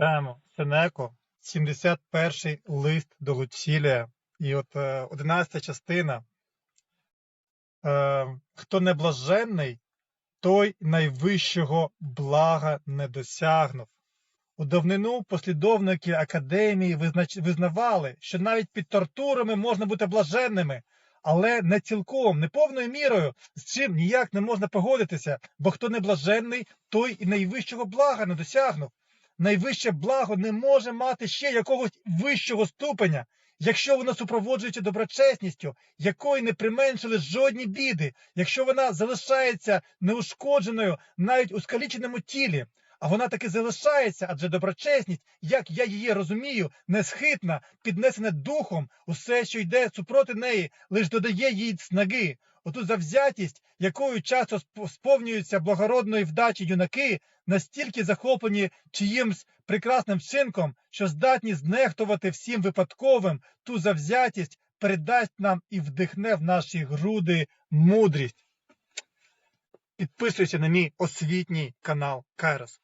Читаємо Сенеко, 71 лист до Луцілія. І от е, 11 частина. Е, Хто не блаженний, той найвищого блага не досягнув. У давнину послідовники академії визнавали, що навіть під тортурами можна бути блаженними, але не цілком, не повною мірою, з чим ніяк не можна погодитися, бо хто не блаженний, той і найвищого блага не досягнув. Найвище благо не може мати ще якогось вищого ступеня, якщо воно супроводжується доброчесністю, якої не применшили жодні біди, якщо вона залишається неушкодженою навіть у скаліченому тілі. А вона таки залишається, адже доброчесність, як я її розумію, несхитна, піднесена духом, усе, що йде супроти неї, лиш додає їй снаги. Оту завзятість, якою часто сповнюються благородної вдачі юнаки, настільки захоплені чиїмсь прекрасним вчинком, що здатні знехтувати всім випадковим, ту завзятість передасть нам і вдихне в наші груди мудрість. Підписуйся на мій освітній канал Кайрос.